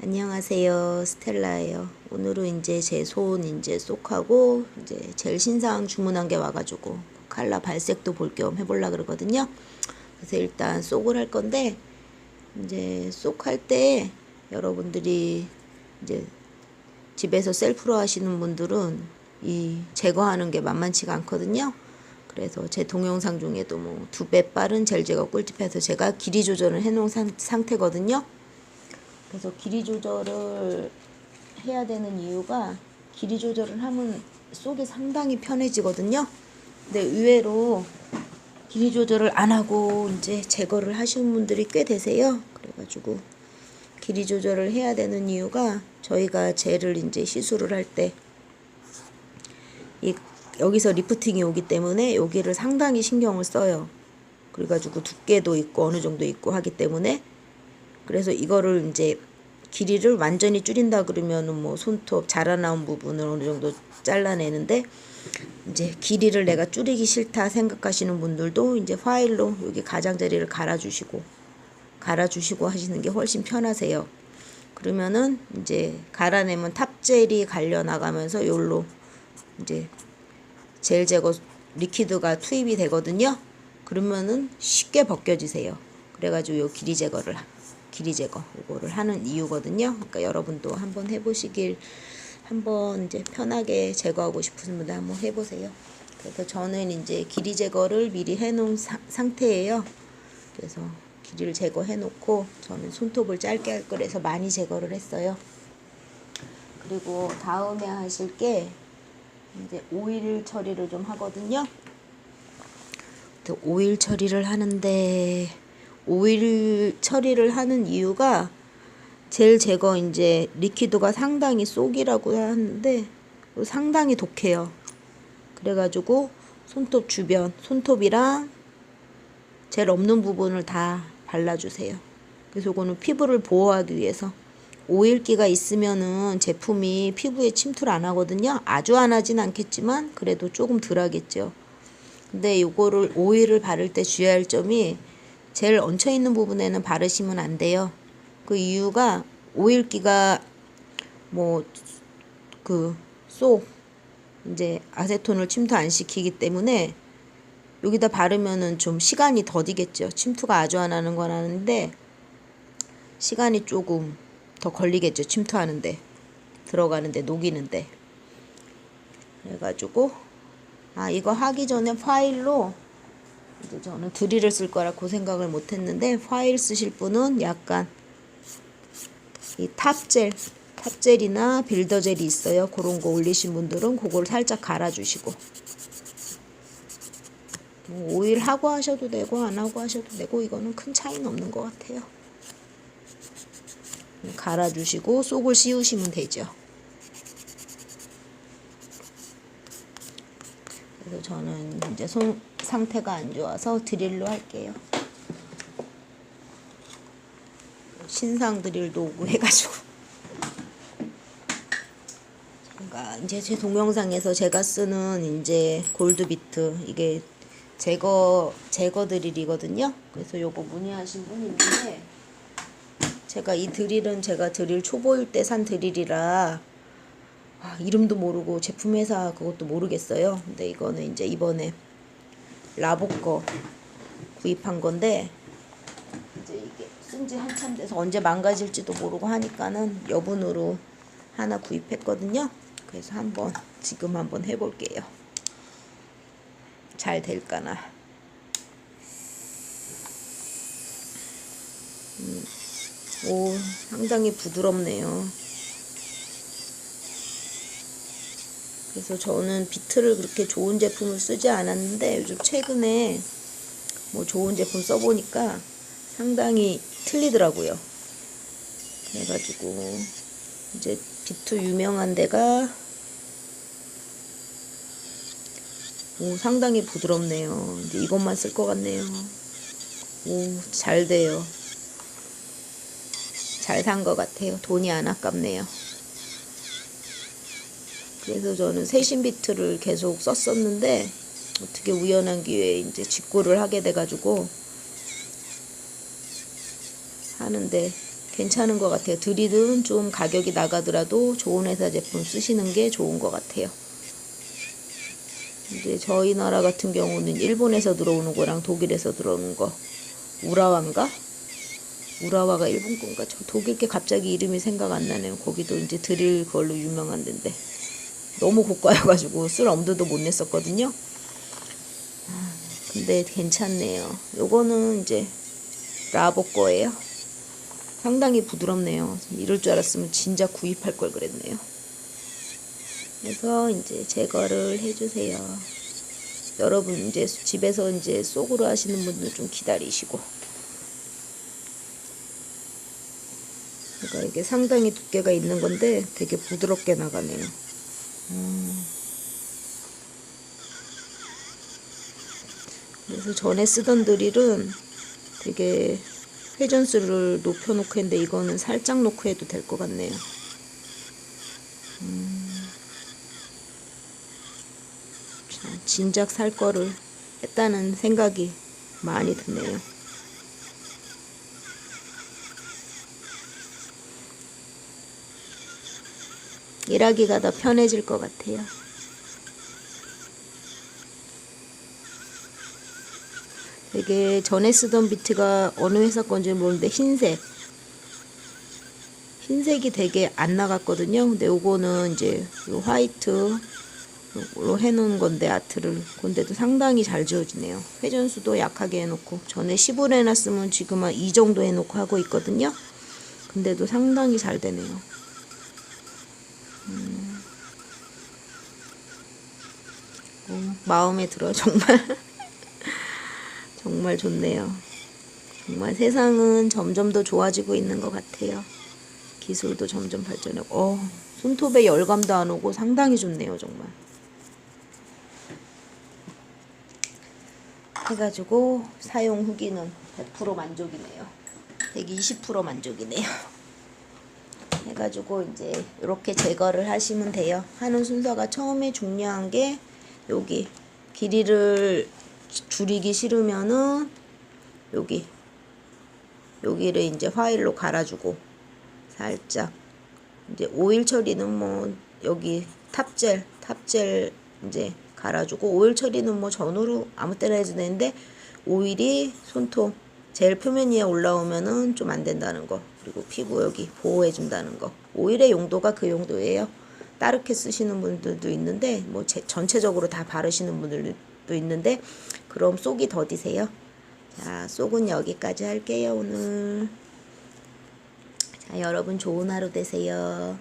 안녕하세요. 스텔라예요. 오늘은 이제 제 손 이제 쏙하고 이제 제일 신상 주문한 게 와가지고 칼라 발색도 볼 겸 해보려 그러거든요. 그래서 일단 쏙을 할 건데 이제 쏙 할 때 여러분들이 이제 집에서 셀프로 하시는 분들은 이 제거하는 게 만만치가 않거든요. 그래서 제 동영상 중에도 뭐 두 배 빠른 젤 제거 꿀팁해서 제가 길이 조절을 해놓은 상, 상태거든요. 그래서 길이 조절을 해야 되는 이유가 길이 조절을 하면 속이 상당히 편해지거든요. 근데 의외로 길이 조절을 안 하고 이제 제거를 하시는 분들이 꽤 되세요. 그래가지고 길이 조절을 해야 되는 이유가 저희가 젤을 이제 시술을 할때이 여기서 리프팅이 오기 때문에 여기를 상당히 신경을 써요. 그래가지고 두께도 있고 어느 정도 있고 하기 때문에 그래서 이거를 이제 길이를 완전히 줄인다 그러면은 뭐 손톱 자라나온 부분을 어느 정도 잘라내는데 이제 길이를 내가 줄이기 싫다 생각하시는 분들도 이제 파일로 여기 가장자리를 갈아주시고 갈아주시고 하시는 게 훨씬 편하세요. 그러면은 이제 갈아내면 탑젤이 갈려 나가면서 요로 이제 젤 제거 리퀴드가 투입이 되거든요. 그러면은 쉽게 벗겨지세요. 그래가지고 요 길이 제거를 길이 제거 이거를 하는 이유거든요. 그러니까 여러분도 한번 해보시길 한번 이제 편하게 제거하고 싶으신 분들 한번 해보세요. 그래서 저는 이제 길이 제거를 미리 해놓은 사- 상태예요. 그래서 길이를 제거해 놓고 저는 손톱을 짧게 할 거라서 많이 제거를 했어요. 그리고 다음에 하실 게 이제 오일 처리를 좀 하거든요. 또 오일 처리를 하는데 오일 처리를 하는 이유가 젤 제거 이제 리퀴드가 상당히 쏙이라고 하는데 상당히 독해요. 그래가지고 손톱 주변 손톱이랑 젤 없는 부분을 다 발라주세요. 그래서 이거는 피부를 보호하기 위해서 오일기가 있으면은 제품이 피부에 침투를 안 하거든요. 아주 안 하진 않겠지만 그래도 조금 덜 하겠죠. 근데 요거를 오일을 바를 때 주의할 점이 젤 얹혀 있는 부분에는 바르시면 안 돼요. 그 이유가 오일기가 뭐 그 쏙 이제 아세톤을 침투 안 시키기 때문에 여기다 바르면은 좀 시간이 더디겠죠. 침투가 아주 안 하는 건 아는데 시간이 조금 더 걸리겠죠. 침투하는데 들어가는데 녹이는데 그래가지고 아 이거 하기 전에 파일로 저는 드릴을 쓸 거라 그 생각을 못 했는데 파일 쓰실 분은 약간 이 탑젤 탑젤이나 빌더젤이 있어요. 그런 거 올리신 분들은 그걸 살짝 갈아주시고 뭐 오일 하고 하셔도 되고 안 하고 하셔도 되고 이거는 큰 차이는 없는 것 같아요. 갈아주시고 속을 씌우시면 되죠. 그래서 저는 이제 손 상태가 안 좋아서 드릴로 할게요. 신상 드릴도 오고 해가지고 제가 이제 제 동영상에서 제가 쓰는 이제 골드 비트 이게 제거 제거 드릴이거든요. 그래서 요거 문의하신 분이 있는데 제가 이 드릴은 제가 드릴 초보일 때 산 드릴이라 아, 이름도 모르고 제품 회사 그것도 모르겠어요. 근데 이거는 이제 이번에 라보 거 구입한 건데 이제 이게 쓴 지 한참 돼서 언제 망가질지도 모르고 하니까는 여분으로 하나 구입했거든요. 그래서 한번 지금 한번 해볼게요. 잘 될까나. 음, 오, 상당히 부드럽네요. 그래서 저는 비트를 그렇게 좋은 제품을 쓰지 않았는데 요즘 최근에 뭐 좋은 제품 써보니까 상당히 틀리더라고요. 그래가지고 이제 비트 유명한 데가 오 상당히 부드럽네요. 이제 이것만 쓸 것 같네요. 오 잘 돼요. 잘 산 것 같아요. 돈이 안 아깝네요. 그래서 저는 세신 비트를 계속 썼었는데 어떻게 우연한 기회에 이제 직구를 하게 돼가지고 하는데 괜찮은 것 같아요. 드릴은 좀 가격이 나가더라도 좋은 회사 제품 쓰시는 게 좋은 것 같아요. 이제 저희 나라 같은 경우는 일본에서 들어오는 거랑 독일에서 들어오는 거 우라와인가? 우라와가 일본 건가? 저 독일 게 갑자기 이름이 생각 안 나네요. 거기도 이제 드릴 걸로 유명한 데인데 너무 고가여가지고 쓸 엄두도 못 냈었거든요. 아, 근데 괜찮네요. 요거는 이제 라보 거예요. 상당히 부드럽네요. 이럴 줄 알았으면 진짜 구입할 걸 그랬네요. 그래서 이제 제거를 해주세요. 여러분 이제 집에서 이제 쏙으로 하시는 분들 좀 기다리시고. 그러니까 이게 상당히 두께가 있는 건데 되게 부드럽게 나가네요. 음. 그래서 전에 쓰던 드릴은 되게 회전수를 높여놓고 했는데 이거는 살짝 놓고 해도 될 것 같네요. 음. 참, 진작 살 거를 했다는 생각이 많이 드네요. 일하기가 더 편해질 것 같아요. 되게 전에 쓰던 비트가 어느 회사 건지 모르는데 흰색 흰색이 되게 안 나갔거든요. 근데 요거는 이제 요 화이트로 해놓은 건데 아트를 근데도 상당히 잘 지워지네요. 회전수도 약하게 해놓고 전에 10을 해놨으면 지금 한 이 정도 해놓고 하고 있거든요. 근데도 상당히 잘 되네요. 음. 어, 마음에 들어 정말. 정말 좋네요. 정말 세상은 점점 더 좋아지고 있는 것 같아요. 기술도 점점 발전하고, 어, 손톱에 열감도 안 오고 상당히 좋네요, 정말. 해가지고 사용 후기는 100% 만족이네요. 120% 만족이네요. 해가지고 이제 이렇게 제거를 하시면 돼요. 하는 순서가 처음에 중요한 게 여기 길이를 줄이기 싫으면은 여기 여기를 이제 화일로 갈아주고 살짝 이제 오일 처리는 뭐 여기 탑젤 탑젤 이제 갈아주고 오일 처리는 뭐 전후로 아무 때나 해도 되는데 오일이 손톱 젤 표면 위에 올라오면은 좀 안 된다는 거 그리고 피부 여기 보호해 준다는 거. 오일의 용도가 그 용도예요. 따르게 쓰시는 분들도 있는데 뭐 제, 전체적으로 다 바르시는 분들도 있는데 그럼 쏙이 더디세요? 자 쏙은 여기까지 할게요 오늘. 자 여러분 좋은 하루 되세요